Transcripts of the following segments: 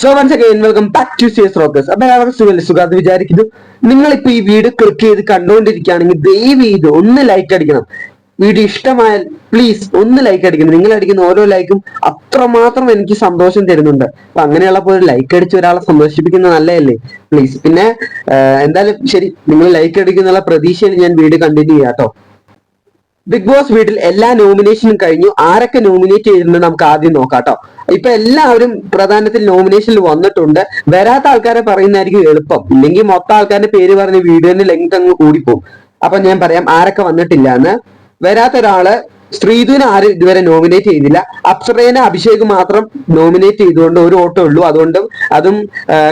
So once again welcome back to Ciaz Rockers അപ്പൊ എല്ലാവർക്കും സുഖം സുഖാന്ന് വിചാരിക്കുന്നു. നിങ്ങളിപ്പോ ഈ വീഡിയോ ക്ലിക്ക് ചെയ്ത് കണ്ടുകൊണ്ടിരിക്കുകയാണെങ്കിൽ ദയവ് ചെയ്ത് ഒന്ന് ലൈക്ക് അടിക്കണം. വീഡിയോ ഇഷ്ടമായാൽ പ്ലീസ് ഒന്ന് ലൈക്ക് അടിക്കണം. നിങ്ങൾ അടിക്കുന്ന ഓരോ ലൈക്കും അത്രമാത്രം എനിക്ക് സന്തോഷം തരുന്നുണ്ട്. അപ്പൊ അങ്ങനെയുള്ളപ്പോൾ ഒരു ലൈക്ക് അടിച്ച് ഒരാളെ സന്തോഷിപ്പിക്കുന്നത് നല്ലതല്ലേ? പ്ലീസ് പിന്നെ എന്തായാലും ശരി നിങ്ങൾ ലൈക്ക് അടിക്കുന്നുള്ള പ്രതീക്ഷയിൽ ഞാൻ വീഡിയോ കണ്ടിന്യൂ ചെയ്യാം കേട്ടോ ബിഗ് ബോസ് വീട്ടിൽ എല്ലാ നോമിനേഷനും കഴിഞ്ഞു. ആരൊക്കെ നോമിനേറ്റ് ചെയ്തിട്ടുണ്ട് നമുക്ക് ആദ്യം നോക്കാം കേട്ടോ ഇപ്പൊ എല്ലാവരും പ്രധാനത്തിൽ നോമിനേഷനിൽ വന്നിട്ടുണ്ട്. വരാത്ത ആൾക്കാരെ പറയുന്നതായിരിക്കും എളുപ്പം. ഇല്ലെങ്കിൽ മൊത്തം ആൾക്കാരുടെ പേര് പറഞ്ഞ് വീഡിയോന്റെ ലെങ്ത് അങ്ങ് കൂടിപ്പോകും അപ്പൊ ഞാൻ പറയാം ആരൊക്കെ വന്നിട്ടില്ല എന്ന്. വരാത്ത ഒരാൾ ശ്രീധുവിനെ ആരും ഇതുവരെ നോമിനേറ്റ് ചെയ്തില്ല. അപ്സറേനെ അഭിഷേക് മാത്രം നോമിനേറ്റ് ചെയ്തുകൊണ്ട് ഒരു ഓട്ടോ ഉള്ളൂ. അതുകൊണ്ടും അതും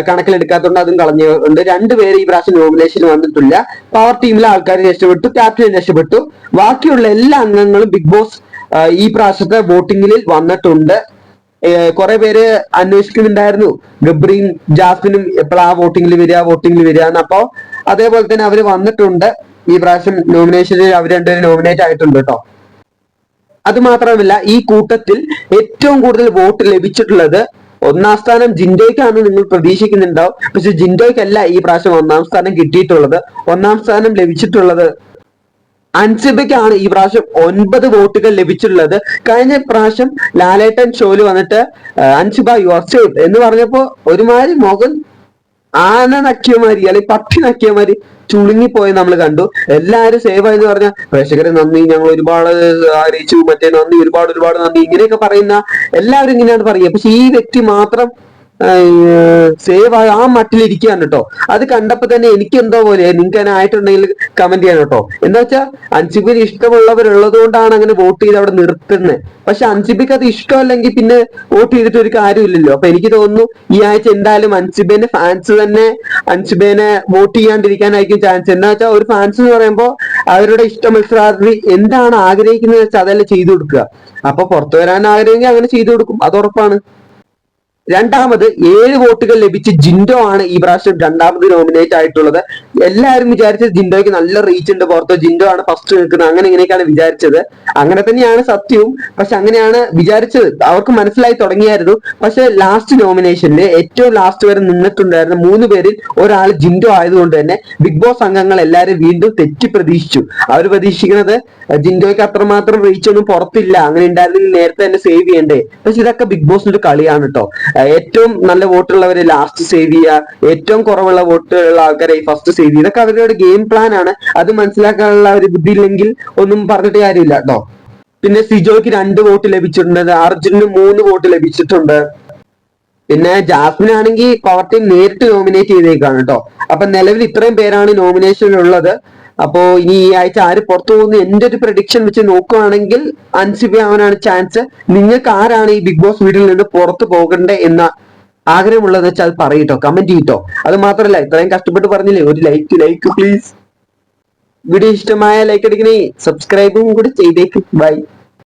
കണക്കിലെടുക്കാത്തതുകൊണ്ട് അതും കളഞ്ഞുകൊണ്ട് രണ്ടുപേര് ഈ പ്രാവശ്യം നോമിനേഷനിൽ വന്നിട്ടില്ല. പവർ ടീമിലെ ആൾക്കാർ രക്ഷപ്പെട്ടു ക്യാപ്റ്റൻ രക്ഷപ്പെട്ടു. ബാക്കിയുള്ള എല്ലാ അംഗങ്ങളും ബിഗ് ബോസ് ഈ പ്രാവശ്യത്തെ വോട്ടിങ്ങിൽ വന്നിട്ടുണ്ട്. കുറെ പേര് അന്വേഷിക്കുന്നുണ്ടായിരുന്നു ഗബ്രിയും ജാസ്മിനും എപ്പോഴാ വോട്ടിങ്ങിൽ വരിക വോട്ടിങ്ങിൽ വരിക അപ്പോ അതേപോലെ തന്നെ അവർ വന്നിട്ടുണ്ട്. ഈ പ്രാവശ്യം നോമിനേഷനിൽ അവർ രണ്ടുപേരും നോമിനേറ്റ് ആയിട്ടുണ്ട് കേട്ടോ അത് മാത്രമല്ല ഈ കൂട്ടത്തിൽ ഏറ്റവും കൂടുതൽ വോട്ട് ലഭിച്ചിട്ടുള്ളത് ഒന്നാം സ്ഥാനം ജിൻഡോയ്ക്കാണ് നിങ്ങൾ പ്രതീക്ഷിക്കുന്നുണ്ടാവും. പക്ഷെ ജിൻഡോയ്ക്കല്ല ഈ പ്രാവശ്യം ഒന്നാം സ്ഥാനം കിട്ടിയിട്ടുള്ളത്. ഒന്നാം സ്ഥാനം ലഭിച്ചിട്ടുള്ളത് അൻസിബയ്ക്കാണ് ഈ പ്രാവശ്യം ഒൻപത് വോട്ടുകൾ ലഭിച്ചിട്ടുള്ളത്. കഴിഞ്ഞ പ്രാവശ്യം ലാലേട്ടൻ ഷോയിൽ വന്നിട്ട് അൻസിബ യു ആർ സേഫ് എന്ന് പറഞ്ഞപ്പോ ഒരുമാതിരി മുഖം ആന നക്കിയമാരി അല്ലെങ്കിൽ പട്ടി നക്കിയമാരി ചുളുങ്ങിപ്പോയി നമ്മൾ കണ്ടു. എല്ലാവരും സേവ് എന്ന് പറഞ്ഞ പ്രേക്ഷകരെ നന്ദി ഞങ്ങൾ ഒരുപാട് അറിയിച്ചു. മറ്റേ നന്ദി ഒരുപാട് ഒരുപാട് നന്ദി ഇങ്ങനെയൊക്കെ പറയുന്ന എല്ലാവരും ഇങ്ങനെയാണ് പറയുക. പക്ഷെ ഈ വ്യക്തി മാത്രം സേവ് ആ മട്ടിലിരിക്കുകയാണ് കേട്ടോ. അത് കണ്ടപ്പോ തന്നെ എനിക്ക് എന്തോ പോലെ നിങ്ങൾക്ക് തന്നെ ആയിട്ടുണ്ടെങ്കിൽ കമന്റ് ചെയ്യണം കേട്ടോ. എന്താ വെച്ചാൽ അൻസിബിന് ഇഷ്ടമുള്ളവരുള്ളത് കൊണ്ടാണ് അങ്ങനെ വോട്ട് ചെയ്ത് അവിടെ നിർത്തുന്നത്. പക്ഷെ അൻസിബിക്ക് അത് ഇഷ്ടമല്ലെങ്കിൽ പിന്നെ വോട്ട് ചെയ്തിട്ട് ഒരു കാര്യമില്ലല്ലോ. അപ്പൊ എനിക്ക് തോന്നുന്നു ഈ ആഴ്ച എന്തായാലും അൻസിബേന്റെ ഫാൻസ് തന്നെ അൻസിബേനെ വോട്ട് ചെയ്യാണ്ടിരിക്കാനായിരിക്കും ചാൻസ് എന്താ വെച്ചാൽ ഒരു ഫാൻസ് എന്ന് പറയുമ്പോൾ അവരുടെ ഇഷ്ട മത്സരാർത്ഥി എന്താണ് ആഗ്രഹിക്കുന്നത് വെച്ചാൽ അതല്ലേ ചെയ്തു കൊടുക്കുക. അപ്പൊ പുറത്തു വരാൻ ആഗ്രഹമെങ്കിൽ അങ്ങനെ ചെയ്തു കൊടുക്കും. അത് ഉറപ്പാണ്. രണ്ടാമത് ഏഴ് വോട്ടുകൾ ലഭിച്ച് ജിൻഡോ ആണ് ഈ പ്രാവശ്യം രണ്ടാമത് നോമിനേറ്റ് ആയിട്ടുള്ളത്. എല്ലാവരും വിചാരിച്ചത് ജിൻഡോയ്ക്ക് നല്ല റീച്ച് ഉണ്ട് പുറത്ത്. ജിൻഡോ ആണ് ഫസ്റ്റ് നിൽക്കുന്നത്. അങ്ങനെ ഇങ്ങനെയൊക്കെയാണ് വിചാരിച്ചത്. അങ്ങനെ തന്നെയാണ് സത്യവും. പക്ഷെ അങ്ങനെയാണ് വിചാരിച്ചത്. അവർക്ക് മനസ്സിലായി തുടങ്ങിയായിരുന്നു. പക്ഷെ ലാസ്റ്റ് നോമിനേഷനിൽ ഏറ്റവും ലാസ്റ്റ് വരെ നിന്നിട്ടുണ്ടായിരുന്ന മൂന്ന് പേരിൽ ഒരാൾ ജിൻഡോ ആയതുകൊണ്ട് തന്നെ ബിഗ് ബോസ് അംഗങ്ങൾ എല്ലാവരും വീണ്ടും തെറ്റി പ്രതീക്ഷിച്ചു. അവർ പ്രതീക്ഷിക്കുന്നത് ജിൻഡോയ്ക്ക് അത്രമാത്രം റീച്ച് ഒന്നും പുറത്തില്ല. അങ്ങനെ ഉണ്ടായിരുന്നെങ്കിൽ നേരത്തെ തന്നെ സേവ് ചെയ്യണ്ടേ? പക്ഷെ ഇതൊക്കെ ബിഗ് ബോസിന്റെ കളിയാണ് കേട്ടോ ഏറ്റവും നല്ല വോട്ടുള്ളവരെ ലാസ്റ്റ് സേവ് ചെയ്യുക ഏറ്റവും കുറവുള്ള വോട്ടുള്ള ആൾക്കാരെ ഫസ്റ്റ് സേവ് ചെയ്യുക. ഇതൊക്കെ അവരുടെ ഗെയിം പ്ലാൻ ആണ്. അത് മനസ്സിലാക്കാനുള്ള ഒരു ബുദ്ധി ഇല്ലെങ്കിൽ ഒന്നും പറഞ്ഞിട്ട് കാര്യമില്ല കേട്ടോ പിന്നെ സിജോയ്ക്ക് രണ്ട് വോട്ട് ലഭിച്ചിട്ടുണ്ട് അർജുനന് മൂന്ന് വോട്ട് ലഭിച്ചിട്ടുണ്ട്. പിന്നെ ജാസ്മിൻ ആണെങ്കിൽ പവർ ടീം നേരിട്ട് നോമിനേറ്റ് ചെയ്തേക്കാണ് കേട്ടോ. അപ്പൊ നിലവിൽ ഇത്രയും പേരാണ് നോമിനേഷനിൽ ഉള്ളത്. അപ്പോ ഇനി ഈ ആഴ്ച ആര് പുറത്തു പോകുന്നു എന്റെ ഒരു പ്രഡിക്ഷൻ വെച്ച് നോക്കുകയാണെങ്കിൽ അൻസിബി ആവാനാണ് ചാൻസ് നിങ്ങൾക്ക് ആരാണ് ഈ ബിഗ് ബോസ് വീട്ടിൽ നിന്ന് പുറത്തു പോകണ്ടേ എന്ന ആഗ്രഹമുള്ളത് വെച്ചാൽ പറയട്ടോ കമന്റ് ചെയ്യട്ടോ. അത് മാത്രല്ല ഇത്രയും കഷ്ടപ്പെട്ട് പറഞ്ഞില്ലേ ഒരു ലൈക്ക് ലൈക്ക് പ്ലീസ് വീഡിയോ ഇഷ്ടമായ ലൈക്ക് അടിക്കണേ സബ്സ്ക്രൈബും കൂടി ചെയ്തേക്ക്. ബൈ